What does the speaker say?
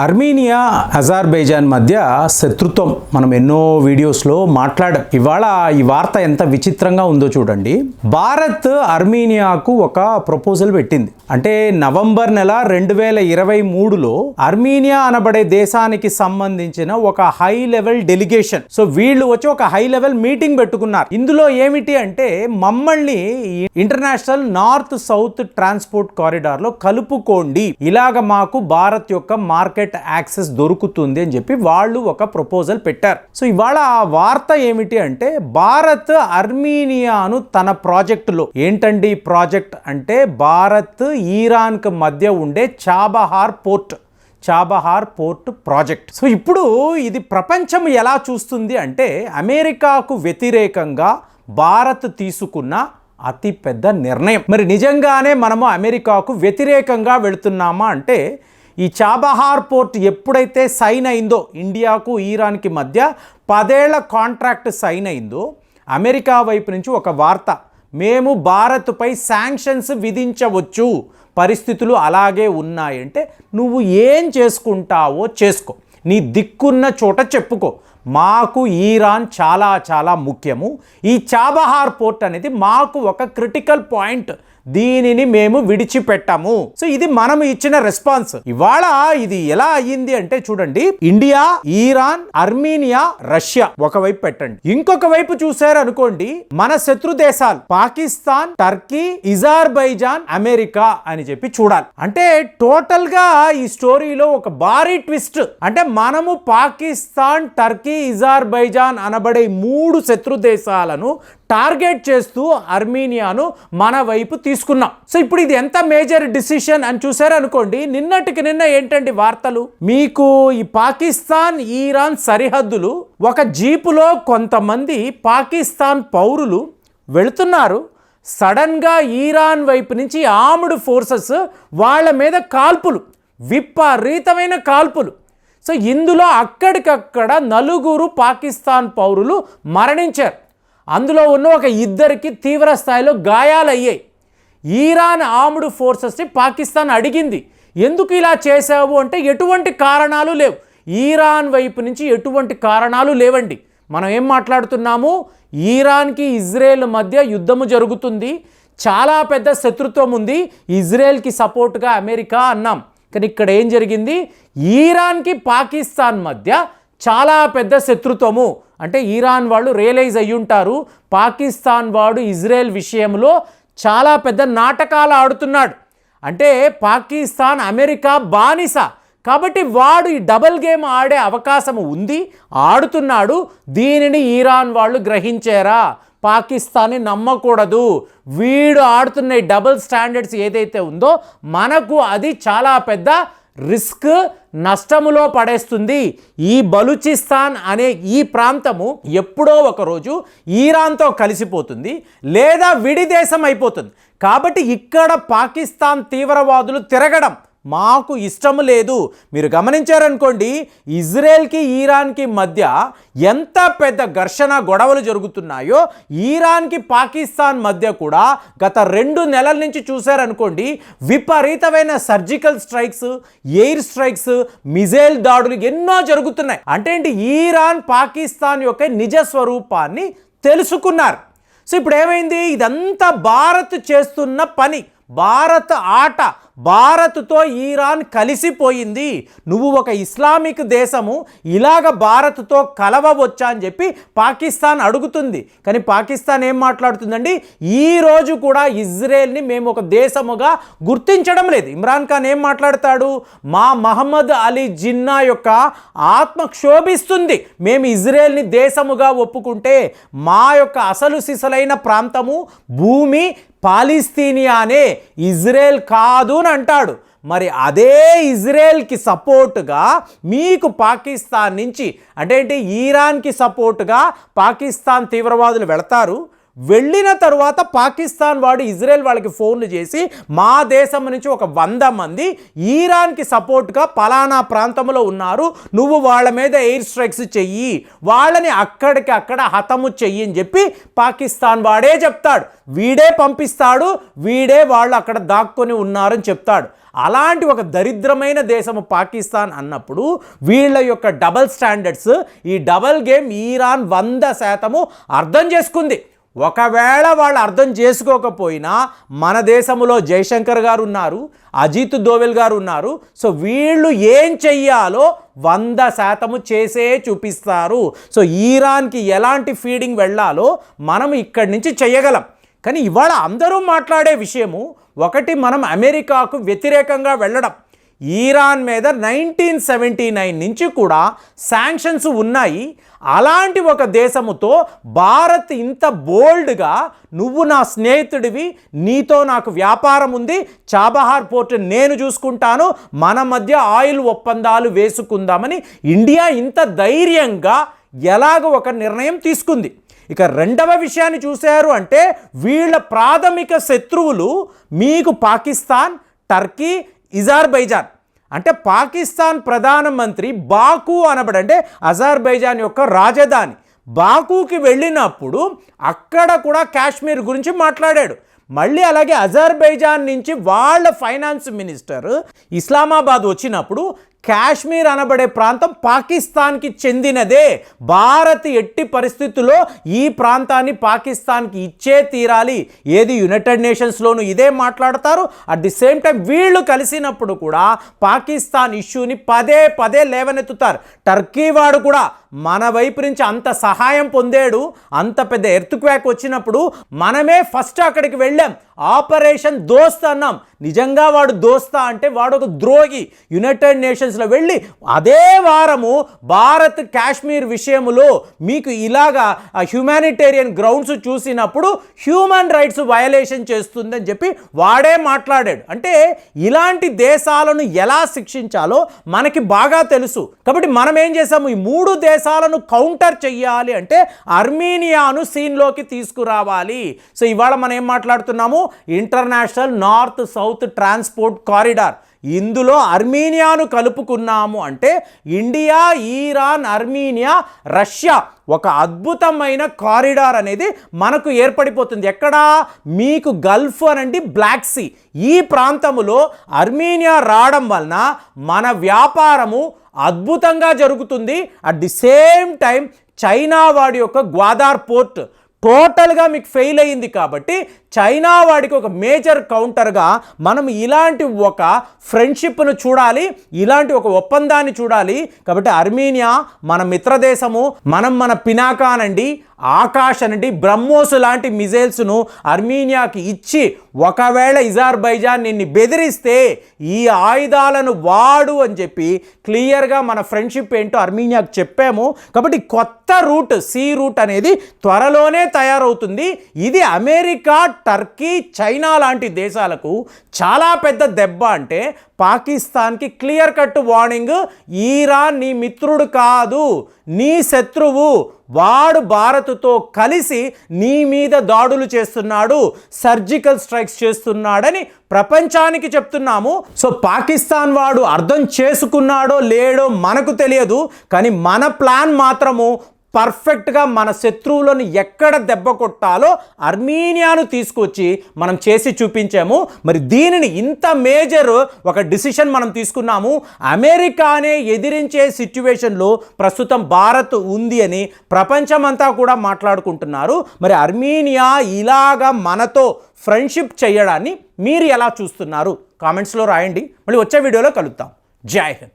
Armenia అజార్బైజాన్ మధ్య శత్రుత్వం. మనం ఎన్నో వీడియోస్లో మాట్లాడాం. ఇవాళ ఈ వార్త ఎంత విచిత్రంగా ఉందో చూడండి. భారత్ అర్మీనియాకు ఒక ప్రపోజల్ పెట్టింది. అంటే నవంబర్ నెల రెండు వేల ఇరవై మూడులో అర్మీనియా అనబడే దేశానికి సంబంధించిన ఒక హై లెవెల్ డెలిగేషన్ సో వీళ్ళు వచ్చి ఒక హై లెవెల్ మీటింగ్ పెట్టుకున్నారు. ఇందులో ఏమిటి అంటే మమ్మల్ని ఇంటర్నేషనల్ నార్త్ సౌత్ ట్రాన్స్పోర్ట్ కారిడార్లో కలుపుకోండి. ఇలాగ మాకు భారత్ యొక్క మార్కెట్ యాక్సెస్ దొరుకుతుంది అని చెప్పి వాళ్ళు ఒక ప్రపోజల్ పెట్టారు. సో ఇవాళ ఆ వార్త ఏమిటి అంటే భారత్ అర్మీనియాను తన ప్రాజెక్టులో ఏంటండి ప్రాజెక్ట్ అంటే భారత్ ఈరాన్కు మధ్య ఉండే Chabahar port Chabahar port project. So ఇప్పుడు ఇది ప్రపంచం ఎలా చూస్తుంది అంటే అమెరికాకు వ్యతిరేకంగా భారత్ తీసుకున్న అతి పెద్ద నిర్ణయం. మరి నిజంగానే మనము అమెరికాకు వ్యతిరేకంగా వెళుతున్నామా అంటే ఈ చాబహార్ పోర్ట్ ఎప్పుడైతే సైన్ అయిందో ఇండియాకు ఈరాన్కి మధ్య పదేళ్ళ కాంట్రాక్ట్ సైన్ అయిందో అమెరికా వైపు నుంచి ఒక వార్త మేము భారత్పై శాంక్షన్స్ విధించవచ్చు పరిస్థితులు అలాగే ఉన్నాయంటే నువ్వు ఏం చేసుకుంటావో చేసుకో నీ దిక్కున్న చోట చెప్పుకో మాకు ఈరాన్ చాలా చాలా ముఖ్యము. ఈ చాబహార్ పోర్ట్ అనేది మాకు ఒక క్రిటికల్ పాయింట్. దీనిని మేము విడిచిపెట్టాము. సో ఇది మనం ఇచ్చిన రెస్పాన్స్. ఇవాళ ఇది ఎలా అయ్యింది అంటే చూడండి. ఇండియా ఈరాన్ అర్మీనియా రష్యా ఒకవైపు పెట్టండి. ఇంకొక వైపు చూసారు అనుకోండి మన శత్రు దేశాలు పాకిస్తాన్ టర్కీ ఇజార్బైజాన్ అమెరికా అని చెప్పి చూడాలి. అంటే టోటల్గా ఈ స్టోరీలో ఒక భారీ ట్విస్ట్. అంటే మనము పాకిస్తాన్ టర్కీ ఇజార్బైజాన్ అనబడే మూడు శత్రు దేశాలను టార్గెట్ చేస్తూ అర్మీనియాను మన వైపు తీసుకున్నాం. సో ఇప్పుడు ఇది ఎంత మేజర్ డిసిషన్ అని చూసారనుకోండి నిన్నటికి నిన్న ఏంటండి వార్తలు? మీకు ఈ పాకిస్తాన్ ఈరాన్ సరిహద్దులు ఒక జీపులో కొంతమంది పాకిస్తాన్ పౌరులు వెళుతున్నారు. సడన్గా ఈరాన్ వైపు నుంచి ఆముడు ఫోర్సెస్ వాళ్ళ మీద కాల్పులు విపరీతమైన కాల్పులు. సో ఇందులో అక్కడికక్కడ నలుగురు పాకిస్తాన్ పౌరులు మరణించారు. అందులో ఉన్న ఒక ఇద్దరికి తీవ్ర స్థాయిలో గాయాలయ్యాయి. ఈరాన్ ఆర్మ్డ్ ఫోర్సెస్ని పాకిస్తాన్ అడిగింది. ఎందుకు ఇలా చేశావు అంటే ఎటువంటి కారణాలు లేవు. ఈరాన్ వైపు నుంచి ఎటువంటి కారణాలు లేవండి. మనం ఏం మాట్లాడుతున్నాము? ఈరాన్కి ఇజ్రాయెల్ మధ్య యుద్ధము జరుగుతుంది. చాలా పెద్ద శత్రుత్వం ఉంది. ఇజ్రాయెల్కి సపోర్ట్గా అమెరికా అన్నాం. కానీ ఇక్కడ ఏం జరిగింది? ఈరాన్కి పాకిస్తాన్ మధ్య చాలా పెద్ద శత్రుత్వము. అంటే ఈరాన్ వాళ్ళు రియలైజ్ అయ్యి ఉంటారు. పాకిస్తాన్ వాడు ఇజ్రాయెల్ విషయంలో చాలా పెద్ద నాటకాలు ఆడుతున్నాడు. అంటే పాకిస్తాన్ అమెరికా బానిస. కాబట్టి వాడు ఈ డబల్ గేమ్ ఆడే అవకాశం ఉంది. ఆడుతున్నాడు. దీనిని ఈరాన్ వాళ్ళు గ్రహించారా? పాకిస్తాన్ని నమ్మకూడదు. వీడు ఆడుతున్న ఈ డబుల్ స్టాండర్డ్స్ ఏదైతే ఉందో మనకు అది చాలా పెద్ద రిస్క్ నష్టములో పడేస్తుంది. ఈ బలూచిస్తాన్ అనే ఈ ప్రాంతము ఎప్పుడో ఒకరోజు ఈరాన్తో కలిసిపోతుంది లేదా విడిదేశం అయిపోతుంది. కాబట్టి ఇక్కడ పాకిస్తాన్ తీవ్రవాదులు తిరగడం మాకు ఇష్టం లేదు. మీరు గమనించారనుకోండి ఇజ్రాయెల్కి ఈరాన్కి మధ్య ఎంత పెద్ద ఘర్షణ గొడవలు జరుగుతున్నాయో ఈరాన్కి పాకిస్తాన్ మధ్య కూడా గత రెండు నెలల నుంచి చూశారనుకోండి విపరీతమైన surgical strikes air strikes missile దాడులు ఎన్నో జరుగుతున్నాయి. అంటే ఏంటి? ఈరాన్ పాకిస్తాన్ యొక్క నిజ స్వరూపాన్ని తెలుసుకున్నారు. సో ఇప్పుడు ఏమైంది ఇదంతా భారత్ చేస్తున్న పని. భారత్ ఆట భారత్తో ఈరాన్ కలిసిపోయింది. నువ్వు ఒక ఇస్లామిక్ దేశము ఇలాగ భారత్తో కలవవచ్చా అని చెప్పి పాకిస్తాన్ అడుగుతుంది. కానీ పాకిస్తాన్ ఏం మాట్లాడుతుందండి? ఈ రోజు కూడా ఇజ్రాయెల్ని మేము ఒక దేశముగా గుర్తించడం లేదు. ఇమ్రాన్ ఖాన్ ఏం మాట్లాడతాడు? మా మహమ్మద్ అలీ జిన్నా యొక్క ఆత్మ క్షోభిస్తుంది. మేము ఇజ్రాయెల్ని దేశముగా ఒప్పుకుంటే మా యొక్క అసలు సిసలైన ప్రాంతము భూమి పాలిస్తీనియానే. ఇజ్రాయెల్ కాదు అని అంటాడు. మరి అదే ఇజ్రాయెల్కి సపోర్టుగా మీకు పాకిస్తాన్ నుంచి అంటే ఏంటి? ఈరాన్కి సపోర్టుగా పాకిస్తాన్ తీవ్రవాదులు వెళతారు. వెళ్ళిన తరువాత పాకిస్తాన్ వాడు ఇజ్రాయెల్ వాళ్ళకి ఫోన్లు చేసి మా దేశం నుంచి ఒక వంద మంది ఈరాన్కి సపోర్ట్గా పలానా ప్రాంతంలో ఉన్నారు. నువ్వు వాళ్ళ మీద ఎయిర్ స్ట్రైక్స్ చెయ్యి. వాళ్ళని అక్కడికి అక్కడ హతము చెయ్యి అని చెప్పి పాకిస్తాన్ వాడే చెప్తాడు. వీడే పంపిస్తాడు. వీడే వాళ్ళు అక్కడ దాక్కొని ఉన్నారని చెప్తాడు. అలాంటి ఒక దరిద్రమైన దేశము పాకిస్తాన్ అన్నప్పుడు వీళ్ళ యొక్క డబల్ స్టాండర్డ్స్ ఈ డబల్ గేమ్ ఈరాన్ వంద శాతము అర్థం చేసుకుంది. ఒకవేళ వాళ్ళు అర్థం చేసుకోకపోయినా మన దేశంలో జయశంకర్ గారు ఉన్నారు అజిత్ దోవెల్ గారు ఉన్నారు సో వీళ్ళు ఏం చెయ్యాలో వంద శాతము చేసే చూపిస్తారు. సో ఈరాన్కి ఎలాంటి ఫీడింగ్ వెళ్ళాలో మనం ఇక్కడి నుంచి చెయ్యగలం. కానీ ఇవాళ అందరూ మాట్లాడే విషయము ఒకటి మనం అమెరికాకు వ్యతిరేకంగా వెళ్ళడం. ఈరాన్ మీద నైన్టీన్ సెవెంటీ నైన్ నుంచి కూడా శాంక్షన్స్ ఉన్నాయి. అలాంటి ఒక దేశముతో భారత్ ఇంత బోల్డ్గా నువ్వు నా స్నేహితుడివి నీతో నాకు వ్యాపారం ఉంది చాబహార్ పోర్ట్ నేను చూసుకుంటాను మన మధ్య ఆయిల్ ఒప్పందాలు వేసుకుందామని ఇండియా ఇంత ధైర్యంగా ఎలాగ ఒక నిర్ణయం తీసుకుంది. ఇక రెండవ విషయాన్ని చూశారు అంటే వీళ్ళ ప్రాథమిక శత్రువులు మీకు పాకిస్తాన్ టర్కీ ఇజార్బైజాన్. అంటే పాకిస్తాన్ ప్రధానమంత్రి బాకు అనబడి అంటే అజార్బైజాన్ యొక్క రాజధాని బాకుకి వెళ్ళినప్పుడు అక్కడ కూడా కాశ్మీర్ గురించి మాట్లాడాడు. మళ్ళీ అలాగే అజర్బైజాన్ నుంచి వాళ్ళ ఫైనాన్స్ మినిస్టర్ ఇస్లామాబాద్ వచ్చినప్పుడు కాశ్మీర్ అనబడే ప్రాంతం పాకిస్తాన్కి చెందినదే. భారత్ ఎట్టి పరిస్థితుల్లో ఈ ప్రాంతాన్ని పాకిస్తాన్కి ఇచ్చే తీరాలి. ఏది యునైటెడ్ నేషన్స్లోనూ ఇదే మాట్లాడతారు. అట్ ది సేమ్ టైం వీళ్ళు కలిసినప్పుడు కూడా పాకిస్తాన్ ఇష్యూని పదే పదే లేవనెత్తుతారు. టర్కీ వాడు కూడా మన వైపు నుంచి అంత సహాయం పొందాడు. అంత పెద్ద ఎర్త్ క్వాక్ వచ్చినప్పుడు మనమే ఫస్ట్ అక్కడికి వెళ్ళాం. ఆపరేషన్ దోస్త్ అన్నాం. నిజంగా వాడు దోస్తా అంటే వాడు ఒక ద్రోగి యునైటెడ్ నేషన్స్లో వెళ్ళి అదే వారము భారత్ కాశ్మీర్ విషయంలో మీకు ఇలాగా హ్యుమానిటేరియన్ గ్రౌండ్స్ చూసినప్పుడు హ్యూమన్ రైట్స్ వయలేషన్ చేస్తుందని చెప్పి వాడే మాట్లాడాడు. అంటే ఇలాంటి దేశాలను ఎలా శిక్షించాలో మనకి బాగా తెలుసు. కాబట్టి మనం ఏం చేసాము ఈ మూడు దేశాలను కౌంటర్ చెయ్యాలి అంటే అర్మీనియాను సీన్లోకి తీసుకురావాలి. సో ఇవాళ మనం ఏం మాట్లాడుతున్నాము? International north south transport corridor. ఇందులో అర్మీనియాను కలుపుకున్నాము అంటే ఇండియా ఈరాన్ అర్మీనియా రష్యా ఒక అద్భుతమైన కారిడార్ అనేది మనకు ఏర్పడిపోతుంది. ఎక్కడా? మీకు గల్ఫ్ అనండి బ్లాక్ సీ. ఈ ప్రాంతములో అర్మీనియా రావడం వలన మన వ్యాపారము అద్భుతంగా జరుగుతుంది. At the same time China వాడి యొక్క గ్వాదార్ పోర్ట్ టోటల్గా మీకు ఫెయిల్ అయింది కాబట్టి చైనా వాడికి ఒక మేజర్ కౌంటర్గా మనం ఇలాంటి ఒక ఫ్రెండ్షిప్ను చూడాలి ఇలాంటి ఒక ఒప్పందాన్ని చూడాలి. కాబట్టి అర్మీనియా మన మిత్రదేశము మనం మన పినాకానండి ఆకాశ నుండి బ్రహ్మోస్ లాంటి మిజైల్స్ను అర్మీనియాకి ఇచ్చి ఒకవేళ ఇజార్బైజాన్ నిన్ను బెదిరిస్తే ఈ ఆయుధాలను వాడు అని చెప్పి క్లియర్గా మన ఫ్రెండ్షిప్ ఏంటో అర్మీనియాకి చెప్పాము. కాబట్టి కొత్త రూట్ సీ రూట్ అనేది త్వరలోనే తయారవుతుంది. ఇది అమెరికా టర్కీ చైనా లాంటి దేశాలకు చాలా పెద్ద దెబ్బ అంటే పాకిస్తాన్కి క్లియర్ కట్ వార్నింగ్ ఈరాన్ నీ మిత్రుడు కాదు నీ శత్రువు వాడు భారత్తో కలిసి నీ మీద దాడులు చేస్తున్నాడు సర్జికల్ స్ట్రైక్స్ చేస్తున్నాడని ప్రపంచానికి చెప్తున్నాము. సో పాకిస్తాన్ వాడు అర్థం చేసుకున్నాడో లేడో మనకు తెలియదు కానీ మన ప్లాన్ మాత్రము పర్ఫెక్ట్గా మన శత్రువులను ఎక్కడ దెబ్బ కొట్టాలో అర్మీనియాను తీసుకొచ్చి మనం చేసి చూపించాము. మరి దీనిని ఇంత మేజర్ ఒక డిసిషన్ మనం తీసుకున్నాము. అమెరికానే ఎదిరించే సిచ్యువేషన్లో ప్రస్తుతం భారత్ ఉంది అని ప్రపంచమంతా కూడా మాట్లాడుకుంటున్నారు. మరి అర్మీనియా ఇలాగా మనతో ఫ్రెండ్షిప్ చేయడాన్ని మీరు ఎలా చూస్తున్నారు? కామెంట్స్లో రాయండి. మళ్ళీ వచ్చే వీడియోలో కలుద్దాం. జై హింద్.